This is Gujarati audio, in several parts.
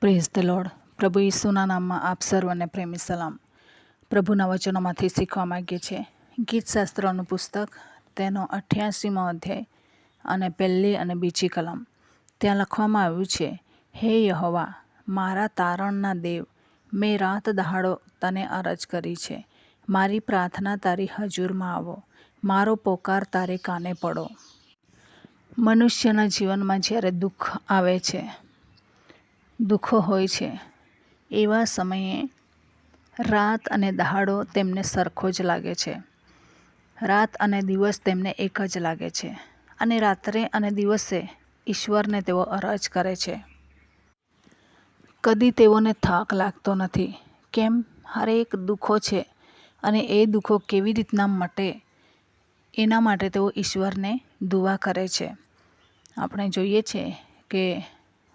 પ્રેઝ ધ લોર્ડ પ્રભુ ઈસુના નામમાં આપ સર્વને પ્રેમી સલામ. પ્રભુના વચનોમાંથી શીખવા માગીએ છીએ. ગીતશાસ્ત્રનું પુસ્તક, તેનો અઠ્યાસીમો અધ્યાય અને પહેલી અને બીજી કલમ. ત્યાં લખવામાં આવ્યું છે, હે યહોવા, મારા તારણના દેવ, મેં રાત દહાડો તને અરજ કરી છે. મારી પ્રાર્થના તારી હજુરમાં આવો. મારો પોકાર તારે કાને પડો. મનુષ્યના જીવનમાં જ્યારે દુઃખ આવે છે દુઃખો હોય છે. એવા સમયે રાત અને દહાડો તેમને સરખો જ લાગે છે. રાત અને દિવસ તેમને એક જ લાગે છે અને રાત્રે અને દિવસે ઈશ્વરને તેઓ અરજ કરે છે. કદી તેઓને થાક લાગતો નથી. કેમ? હરેક દુઃખો છે અને એ દુઃખો કેવી રીતના મટે એના માટે તેઓ ઈશ્વરને દુવા કરે છે. આપણે જોઈએ છે કે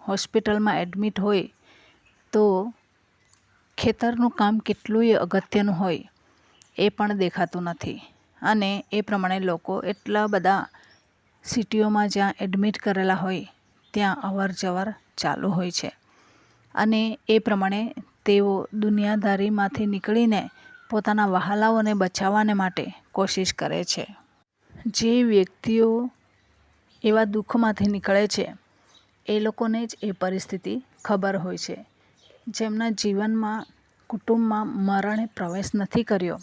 હોસ્પિટલમાં એડમિટ હોય તો ખેતરનું કામ કેટલુંય અગત્યનું હોય એ પણ દેખાતું નથી. અને એ પ્રમાણે લોકો એટલા બધા સિટીઓમાં જ્યાં એડમિટ કરેલા હોય ત્યાં અવર જવર ચાલુ હોય છે. અને એ પ્રમાણે તેઓ દુનિયાદારીમાંથી નીકળીને પોતાના વહાલાઓને બચાવવાને માટે કોશિશ કરે છે. જે વ્યક્તિઓ એવા દુઃખમાંથી નીકળે છે એ લોકોને જ એ પરિસ્થિતિ ખબર હોય છે. જેમના જીવનમાં, કુટુંબમાં મરણે પ્રવેશ નથી કર્યો,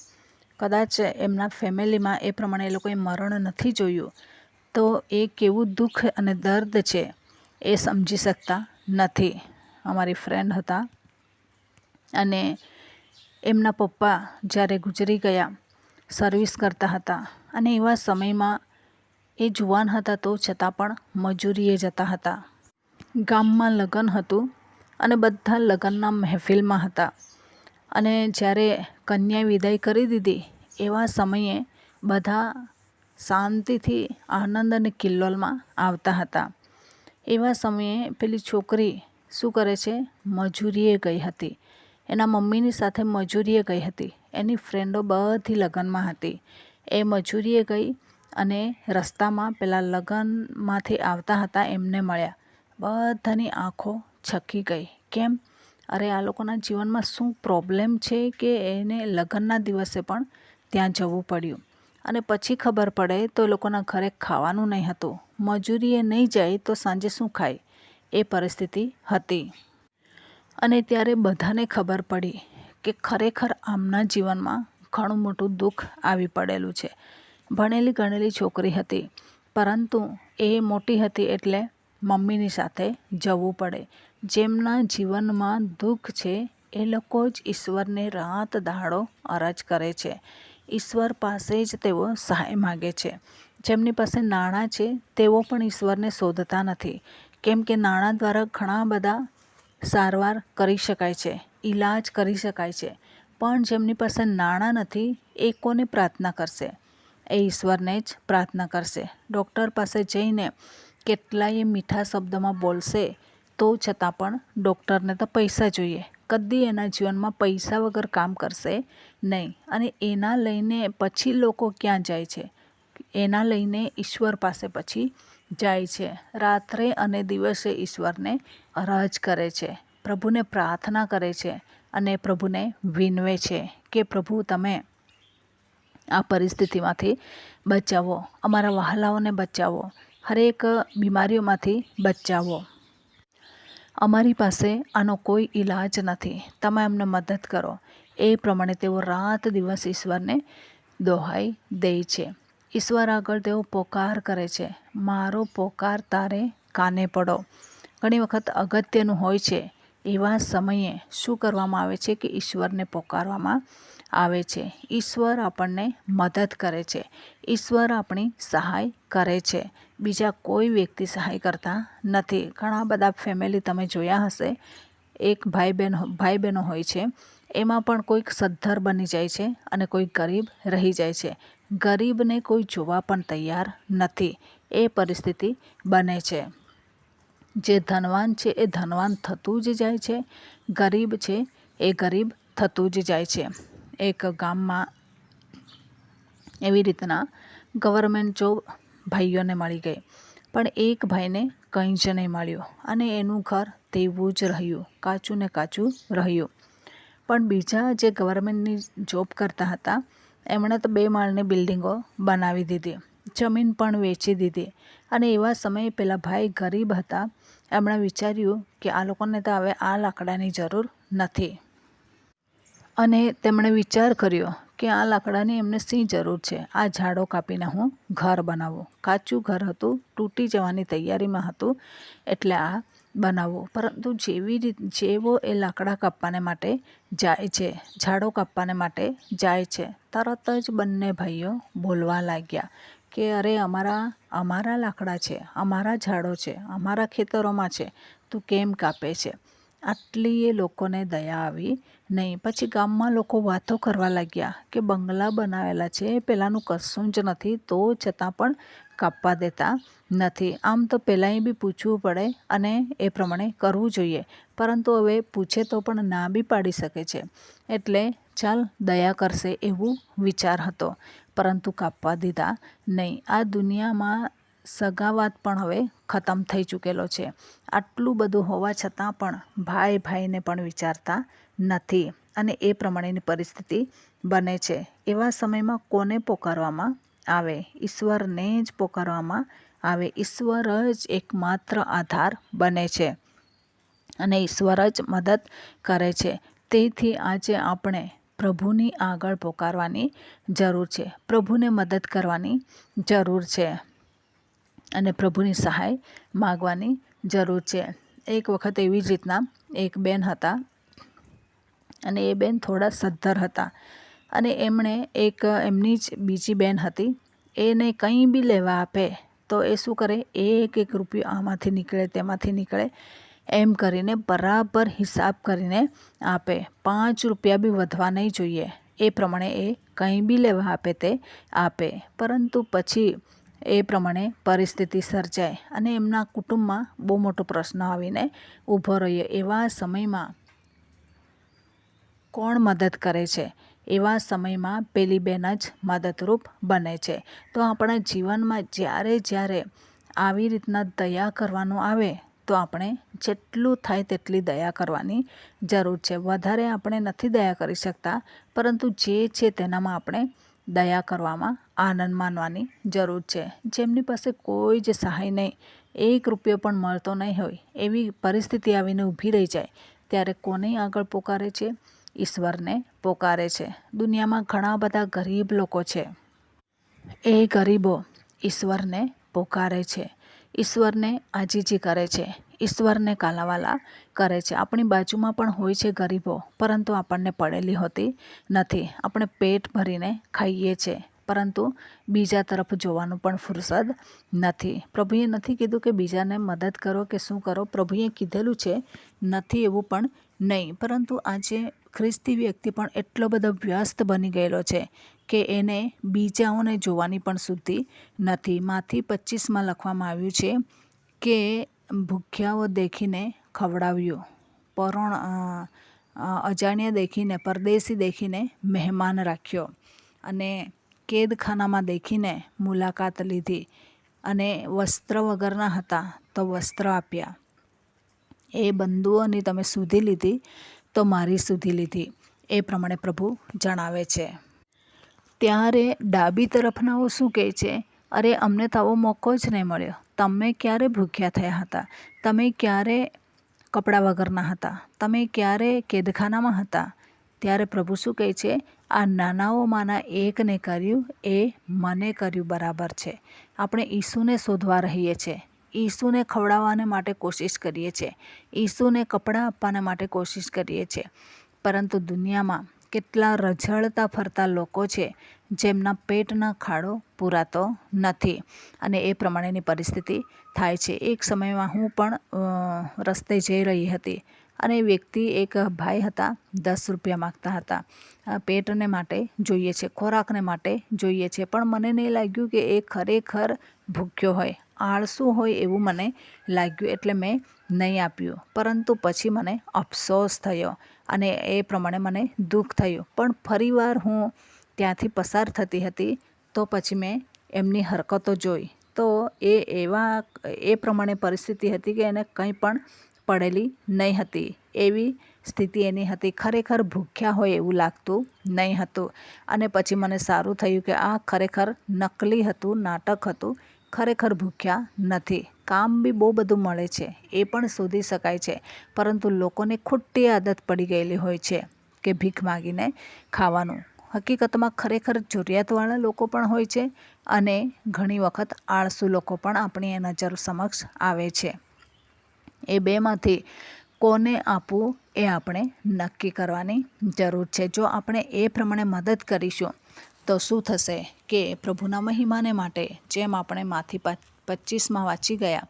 કદાચ એમના ફેમિલીમાં એ પ્રમાણે એ લોકોએ મરણ નથી જોયું, તો એ કેવું દુઃખ અને દર્દ છે એ સમજી શકતા નથી. અમારી ફ્રેન્ડ હતા અને એમના પપ્પા જ્યારે ગુજરી ગયા સર્વિસ કરતા હતા અને એવા સમયમાં એ જુવાન હતા તો છતાં પણ મજૂરીએ જતા હતા. ગામમાં લગ્ન હતું અને બધા લગ્નના મહેફિલમાં હતા. અને જ્યારે કન્યા વિદાય કરી દીધી, એવા સમયે બધા શાંતિથી આનંદ અને કિલ્લોલમાં આવતા હતા. એવા સમયે પેલી છોકરી શું કરે છે? મજૂરીએ ગઈ હતી. એના મમ્મીની સાથે મજૂરીએ ગઈ હતી. એની ફ્રેન્ડો બધી લગ્નમાં હતી. એ મજૂરીએ ગઈ અને રસ્તામાં પેલા લગ્નમાંથી આવતા હતા એમને મળ્યા. બધાની આંખો છકી ગઈ. કેમ? અરે, આ લોકોના જીવનમાં શું પ્રોબ્લેમ છે કે એને લગ્નના દિવસે પણ ત્યાં જવું પડ્યું? અને પછી ખબર પડે તો એ લોકોના ઘરે ખાવાનું નહીં હતું. મજૂરીએ નહીં જાય તો સાંજે શું ખાય? એ પરિસ્થિતિ હતી. અને ત્યારે બધાને ખબર પડી કે ખરેખર આમના જીવનમાં ઘણું મોટું દુઃખ આવી પડેલું છે. ભણેલી ગણેલી છોકરી હતી, પરંતુ એ મોટી હતી એટલે મમ્મીની સાથે જવું પડે. જેમના જીવનમાં દુઃખ છે, એ લોકો જ ઈશ્વરને રાત દાડો અરજ કરે છે. ઈશ્વર પાસે જ તેઓ સહાય માગે છે. જેમની પાસે નાણાં છે, તેઓ પણ ઈશ્વરને શોધતા નથી. કેમ કે નાણાં દ્વારા ઘણા બધા સારવાર કરી શકાય છે, ઈલાજ કરી શકાય છે. પણ જેમની પાસે નાણાં નથી, એ કોને પ્રાર્થના કરશે? એ ઈશ્વરને જ પ્રાર્થના કરશે. ડૉક્ટર પાસે જઈને કેટલાય મીઠા શબ્દમાં બોલશે, તો છતાં પણ ડૉક્ટરને તો પૈસા જોઈએ. કદી એના જીવનમાં પૈસા વગર કામ કરશે નહીં અને એના લઈને પછી લોકો ક્યાં જાય છે? એના લઈને ઈશ્વર પાસે પછી જાય છે. રાત્રે અને દિવસે ઈશ્વરને અરજ કરે છે. પ્રભુને પ્રાર્થના કરે છે અને પ્રભુને વિનવે છે કે, પ્રભુ, તમે આ પરિસ્થિતિમાંથી બચાવો. અમારા વહાલાઓને બચાવો. હરેક બીમારીઓમાંથી બચાવો. અમારી પાસે આનો કોઈ ઈલાજ નથી. તમે અમને મદદ કરો. એ પ્રમાણે તેઓ રાત દિવસ ઈશ્વરને દોહાઈ દે છે. ઈશ્વર આગળ તેઓ પોકાર કરે છે. મારો પોકાર તારે કાને પડો? ઘણી વખત અગત્યનું હોય છે. એવા સમયે શું કરવામાં આવે છે કે ઈશ્વરને પોકારવામાં આવે છે? ઈશ્વર આપણને મદદ કરે છે. ઈશ્વર આપણી સહાય કરે છે. બીજા કોઈ વ્યક્તિ સહાય કરતા નથી. ઘણા બધા ફેમિલી તમે જોયા હશે. એક ભાઈ બહેન ભાઈ બહેનો હોય છે. એમાં પણ કોઈક સદ્ધર બની જાય છે અને કોઈ ગરીબ રહી જાય છે. ગરીબને કોઈ જોવા પણ તૈયાર નથી. એ પરિસ્થિતિ બને છે. જે ધનવાન છે એ ધનવાન થતું જ જાય છે. ગરીબ છે એ ગરીબ થતું જ જાય છે. એક ગામમાં એવી રીતના ગવર્મેન્ટ જોબ ભાઈઓને મળી ગઈ. પણ એક ભાઈને કંઈ જ નહીં મળ્યું અને એનું ઘર તેવું જ રહ્યું, કાચું ને કાચું રહ્યું. પણ બીજા જે ગવર્મેન્ટની જોબ કરતા હતા, એમણે તો બે માળની બિલ્ડિંગો બનાવી દીધી, જમીન પણ વેચી દીધી. અને એવા સમયે પેલા ભાઈ ગરીબ હતા, એમણે વિચાર્યું કે આ લોકોને તો હવે આ લાકડાની જરૂર નથી. અને તેમણે વિચાર કર્યો કે આ લાકડાની એમને શી જરૂર છે. આ ઝાડો કાપીને હું ઘર બનાવું. કાચું ઘર હતું, તૂટી જવાની તૈયારીમાં હતું એટલે આ બનાવવું પરંતુ જેવી રીત, જેવો એ લાકડા કાપવાને માટે જાય છે, ઝાડો કાપવાને માટે જાય છે, તરત જ બંને ભાઈઓ બોલવા લાગ્યા કે અરે અમારા અમારા લાકડા છે, અમારા ઝાડો છે, અમારા ખેતરોમાં છે, તું કેમ કાપે છે? આટલી એ લોકોને દયા આવી નહીં. પછી ગામમાં લોકો વાતો કરવા લાગ્યા કે બંગલા બનાવેલા છે પહેલાંનું કશું જ નથી, તો છતાં પણ કાપવા દેતા નથી. આમ તો પહેલાંય બી પૂછવું પડે અને એ પ્રમાણે કરવું જોઈએ. પરંતુ હવે પૂછે તો પણ ના બી પાડી શકે છે. એટલે ચાલ દયા કરશે એવું વિચાર હતો. પરંતુ કાપવા દીધા નહીં. આ દુનિયામાં સગાવાત પણ હવે ખતમ થઈ ચૂકેલો છે. આટલું બધું હોવા છતાં પણ ભાઈ ભાઈને પણ વિચારતા નથી અને એ પ્રમાણેની પરિસ્થિતિ બને છે. એવા સમયમાં કોને પોકારવામાં આવે? ઈશ્વરને જ પોકારવામાં આવે. ઈશ્વર જ એકમાત્ર આધાર બને છે અને ઈશ્વર જ મદદ કરે છે. તેથી આજે આપણે પ્રભુની આગળ પોકારવાની જરૂર છે. પ્રભુને મદદ કરવાની જરૂર છે. અને પ્રભુની સહાય માગવાની જરૂર છે. એક વખત એવી જ રીતના એક બેન હતા અને એ બેન થોડા સદ્ધર હતા અને એમણે એક એમની જ બીજી બેન હતી. એને કંઈ બી લેવા આપે તો એ શું કરે? એક એક રૂપિયો આમાંથી નીકળે, તેમાંથી નીકળે એમ કરીને બરાબર હિસાબ કરીને આપે. પાંચ રૂપિયા બી વધવા નહીં જોઈએ. એ પ્રમાણે એ કંઈ બી લેવા આપે તે આપે. પરંતુ પછી એ પ્રમાણે પરિસ્થિતિ સર્જાય અને એમના કુટુંબમાં બહુ મોટો પ્રશ્ન આવીને ઊભો રહ્યો. એવા સમયમાં કોણ મદદ કરે છે? એવા સમયમાં પેલી બેન જ મદદરૂપ બને છે. તો આપણા જીવનમાં જ્યારે જ્યારે આવી રીતના દયા કરવાનું આવે, તો આપણે જેટલું થાય તેટલી દયા કરવાની જરૂર છે. વધારે આપણે નથી દયા કરી શકતા, પરંતુ જે છે તેનામાં આપણે દયા કરવામાં આનંદ માનવાની જરૂર છે. જેમની પાસે કોઈ જ સહાય નહીં, એક રૂપિયો પણ મળતો નહીં હોય, એવી પરિસ્થિતિ આવીને ઊભી રહી જાય, ત્યારે કોને આગળ પોકારે છે? ઈશ્વરને પોકારે છે. દુનિયામાં ઘણા બધા ગરીબ લોકો છે. એ ગરીબો ઈશ્વરને પોકારે છે. ઈશ્વરને આજીજી કરે છે. ઈશ્વરને કાલાવાલા કરે છે. આપણી બાજુમાં પણ હોય છે ગરીબો, પરંતુ આપણને પડેલી હોતી નથી. આપણે પેટ ભરીને ખાઈએ છીએ પરંતુ બીજા તરફ જોવાનું પણ ફુરસદ નથી. પ્રભુએ નથી કીધું કે બીજાને મદદ કરો કે શું કરો. પ્રભુએ કીધેલું છે, નથી એવું પણ નહીં. પરંતુ આજે ખ્રિસ્તી વ્યક્તિ પણ એટલો બધો વ્યસ્ત બની ગયેલો છે કે એને બીજાઓને જોવાની પણ શુદ્ધિ નથી. માથી પચીસમાં લખવામાં આવ્યું છે કે ભૂખ્યાઓ દેખીને ખવડાવ્યું. પરોણ અજાણ્યા દેખીને, પરદેશી દેખીને મહેમાન રાખ્યો અને કેદખાનામાં દેખીને મુલાકાત લીધી અને વસ્ત્ર વગરના હતા તો વસ્ત્ર આપ્યા. એ બંધુઓની તમે સુધી લીધી તો મારી સુધી લીધી, એ પ્રમાણે પ્રભુ જણાવે છે. ત્યારે ડાબી તરફનાઓ શું કહે છે? અરે, અમને તો આવો મોકો જ નહીં મળ્યો. તમે ક્યારે ભૂખ્યા થયા હતા? તમે ક્યારે કપડાં વગરના હતા? તમે ક્યારે કેદખાનામાં હતા? ત્યારે પ્રભુ શું કહે છે? આ નાનાઓમાંના એકને કર્યું, એ મને કર્યું બરાબર છે. આપણે ઈસુને શોધવા રહીએ છીએ ઈસુને ખવડાવવાને માટે કોશિશ કરીએ છીએ ઈસુને કપડાં આપવાને માટે કોશિશ કરીએ છીએ પરંતુ દુનિયામાં કેટલા રઝળતા ફરતા લોકો છે, જેમના પેટના ખાડો પૂરાતો નથી. અને એ પ્રમાણેની પરિસ્થિતિ થાય છે. એક સમયમાં હું પણ રસ્તે જઈ રહી હતી અને વ્યક્તિ એક ભાઈ હતા, દસ રૂપિયા માગતા હતા. પેટને માટે જોઈએ છે, ખોરાકને માટે જોઈએ છે. પણ મને નહીં લાગ્યું કે એ ખરેખર ભૂખ્યો હોય. આળસુ હોય એવું મને લાગ્યું, એટલે મેં નહીં આપ્યું. પરંતુ પછી મને અફસોસ થયો અને એ પ્રમાણે મને દુઃખ થયું. પણ ફરીવાર હું ત્યાંથી પસાર થતી હતી, તો પછી મેં એમની હરકતો જોઈ. તો એ એવા, એ પ્રમાણે પરિસ્થિતિ હતી કે એને કંઈ પણ પડેલી નહીં હતી. એવી સ્થિતિ એની હતી. ખરેખર ભૂખ્યા હોય એવું લાગતું નહીં હતું. અને પછી મને સારું થયું કે આ ખરેખર નકલી હતું, નાટક હતું. ખરેખર ભૂખ્યા નથી. કામ બી બહુ બધું મળે છે, એ પણ શોધી શકાય છે, પરંતુ લોકોને ખોટી આદત પડી ગયેલી હોય છે કે ભીખ માગીને ખાવાનું. હકીકતમાં ખરેખર જરૂરિયાતવાળા લોકો પણ હોય છે અને ઘણી વખત આળસુ લોકો પણ આપણી નજર સમક્ષ આવે છે. એ બેમાંથી કોને આપવું એ આપણે નક્કી કરવાની જરૂર છે. જો આપણે એ પ્રમાણે મદદ કરીશું તો શું થશે કે પ્રભુના મહિમાને માટે જેમ આપણે માથી પચીસમાં વાંચી ગયા,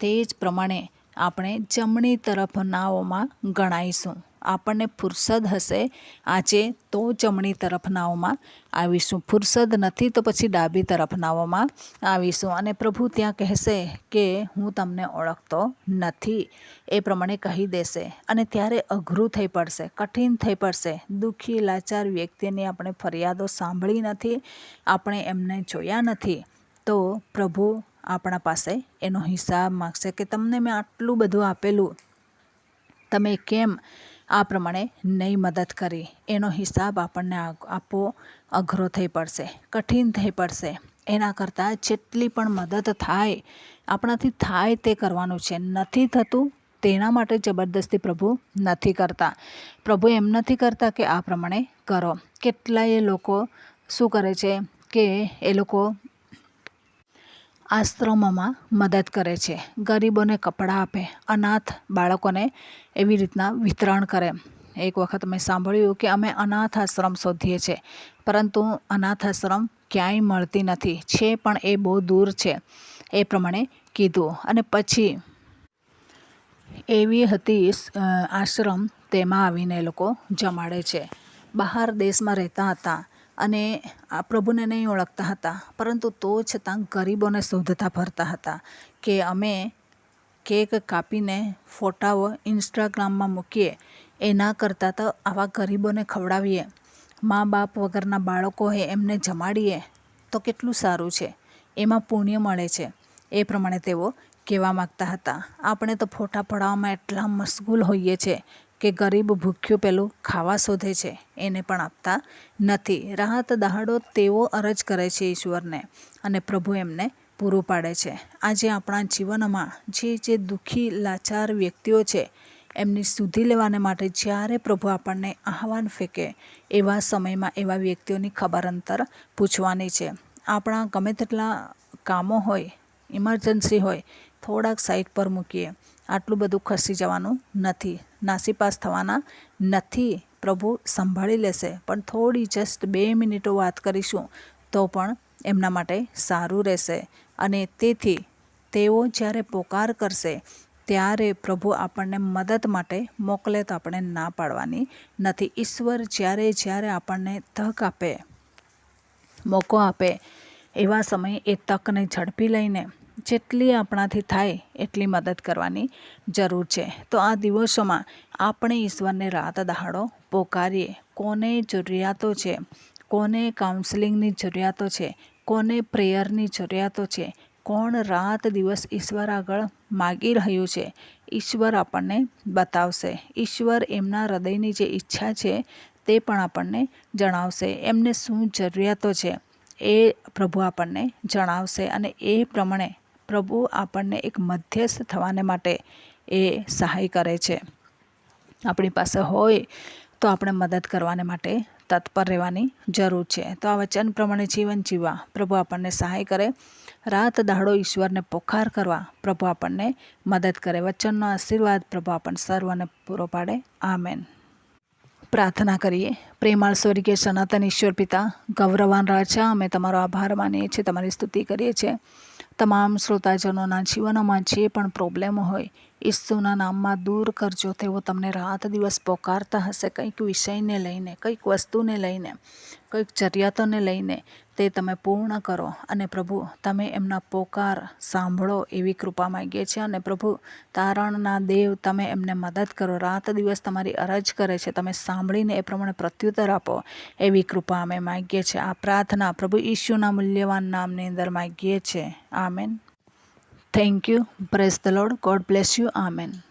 તે જ પ્રમાણે આપણે જમણી તરફ નાવોમાં ગણાઈશું. આપણને ફુરસદ હશે, આજે તો જમણી તરફ નાવમાં આવીશું. ફુરસદ નથી તો પછી ડાબી તરફ નાવમાં આવીશું. અને પ્રભુ ત્યાં કહેશે કે હું તમને ઓળખતો નથી. એ પ્રમાણે કહી દેશે. અને ત્યારે અઘરું થઈ પડશે, કઠિન થઈ પડશે. દુઃખી, લાચાર વ્યક્તિની આપણે ફરિયાદો સાંભળી નથી, આપણે એમને જોયા નથી. તો પ્રભુ આપણા પાસે એનો હિસાબ માગશે કે તમને મેં આટલું બધું આપેલું. તમે કેમ આ પ્રમાણે નહીં મદદ કરી. એનો હિસાબ આપણને આપવો અઘરો થઈ પડશે, કઠિન થઈ પડશે. એના કરતાં જેટલી પણ મદદ થાય, આપણાથી થાય તે કરવાનું છે. નથી થતું તેના માટે જબરદસ્તી પ્રભુ નથી કરતા. પ્રભુ એમ નથી કરતા કે આ પ્રમાણે કરો. કેટલાય લોકો શું કરે છે કે એ લોકો આશ્રમોમાં મદદ કરે છે. ગરીબોને કપડાં આપે, અનાથ બાળકોને એવી રીતના વિતરણ કરે. એક વખત મેં સાંભળ્યું કે અમે અનાથ આશ્રમ શોધીએ છીએ, પરંતુ અનાથ આશ્રમ ક્યાંય મળતી નથી. છે પણ એ બહુ દૂર છે, એ પ્રમાણે કીધું. અને પછી એવી હતી આશ્રમ તેમાં આવીને એ લોકો જમાડે છે. બહાર દેશમાં રહેતા હતા. અને આ પ્રભુને નહીં ઓળખતા હતા. પરંતુ તો છતાં ગરીબોને શોધતા ફરતા હતા કે અમે કેક કાપીને ફોટાઓ ઇન્સ્ટાગ્રામમાં મૂકીએ. એના કરતાં તો આવા ગરીબોને ખવડાવીએ. મા બાપ વગરના બાળકો હોય એમને જમાડીએ. તો કેટલું સારું છે. એમાં પુણ્ય મળે છે. એ પ્રમાણે તેઓ કહેવા માગતા હતા. આપણે તો ફોટા પડાવવામાં એટલા મશગુલ હોઈએ છીએ કે ગરીબ ભૂખ્યું પેલું ખાવા શોધે છે, એને પણ આપતા નથી. રાહત દહાડો તેઓ અરજ કરે છે ઈશ્વરને અને પ્રભુ એમને પૂરું પાડે છે. આજે આપણા જીવનમાં જે જે દુઃખી, લાચાર વ્યક્તિઓ છે, એમની સુધી લેવાને માટે જ્યારે પ્રભુ આપણને આહવાન ફેંકે, એવા સમયમાં એવા વ્યક્તિઓની ખબર અંતર પૂછવાની છે. આપણા ગમે તેટલા કામો હોય ઇમરજન્સી હોય, થોડાક સાઈડ પર મૂકીએ, આટલું બધું ખસી જવાનું નથી. નાસીપાસ થવાના નથી. પ્રભુ સંભાળી લેશે. પણ થોડી જસ્ટ બે મિનિટો વાત કરીશું તો પણ એમના માટે સારું રહેશે. અને તેથી તેઓ જ્યારે પોકાર કરશે, ત્યારે પ્રભુ આપણને મદદ માટે મોકલે તો આપણે ના પાડવાની નથી. ઈશ્વર જ્યારે જ્યારે આપણને તક આપે, મોકો આપે, એવા સમયે એ તકને ઝડપી લઈને જેટલી આપણાથી થાય એટલી મદદ કરવાની જરૂર છે. તો આ દિવસોમાં આપણે ઈશ્વરને રાત દહાડો પોકારીએ. કોને જરૂરિયાતો છે? કોને કાઉન્સિલિંગની જરૂરિયાતો છે? કોને પ્રેયરની જરૂરિયાતો છે? કોણ રાત દિવસ ઈશ્વર આગળ માગી રહ્યું છે? ઈશ્વર આપણને બતાવશે. ઈશ્વર એમના હૃદયની જે ઈચ્છા છે તે પણ આપણને જણાવશે. એમને શું જરૂરિયાતો છે એ પ્રભુ આપણને જણાવશે અને એ પ્રમાણે પ્રભુ આપણને એક મધ્યસ્થ થવાને માટે એ સહાય કરે છે. આપણી પાસે હોય તો આપણે મદદ કરવાને માટે તત્પર રહેવાની જરૂર છે. તો આ વચન પ્રમાણે જીવન જીવવા પ્રભુ આપણને સહાય કરે. રાત દાડો ઈશ્વરને પોખાર કરવા પ્રભુ આપણને મદદ કરે. વચનનો આશીર્વાદ પ્રભુ આપણને સર્વને પૂરો પાડે. આમેન. પ્રાર્થના કરીએ. પ્રેમાળ સ્વર્ગીય સનાતન ઈશ્વર પિતા, ગૌરવાન રાજા, અમે તમારો આભાર માનીએ છીએ. તમારી સ્તુતિ કરીએ છીએ. તમામ શ્રોતાજનોના જીવનોમાં જે પણ પ્રોબ્લેમ હોય ઈસુના નામમાં દૂર કરજો, તેઓ તમને રાત દિવસ પોકારતા હશે. કંઈક વિષયને લઈને, કંઈક વસ્તુને લઈને, કંઈક જરૂરિયાતોને લઈને તે તમે પૂર્ણ કરો. અને પ્રભુ, તમે એમના પોકાર સાંભળો એવી કૃપા માગીએ છીએ. અને પ્રભુ, તારણના દેવ તમે એમને મદદ કરો. રાત દિવસ તમારી અરજ કરે છે. તમે સાંભળીને એ પ્રમાણે પ્રત્યુત્તર આપો એવી કૃપા અમે માગીએ છીએ. આ પ્રાર્થના પ્રભુ ઈશુના મૂલ્યવાન નામની અંદર માગીએ છીએ. Amen. Thank you. Praise the Lord. God bless you. Amen.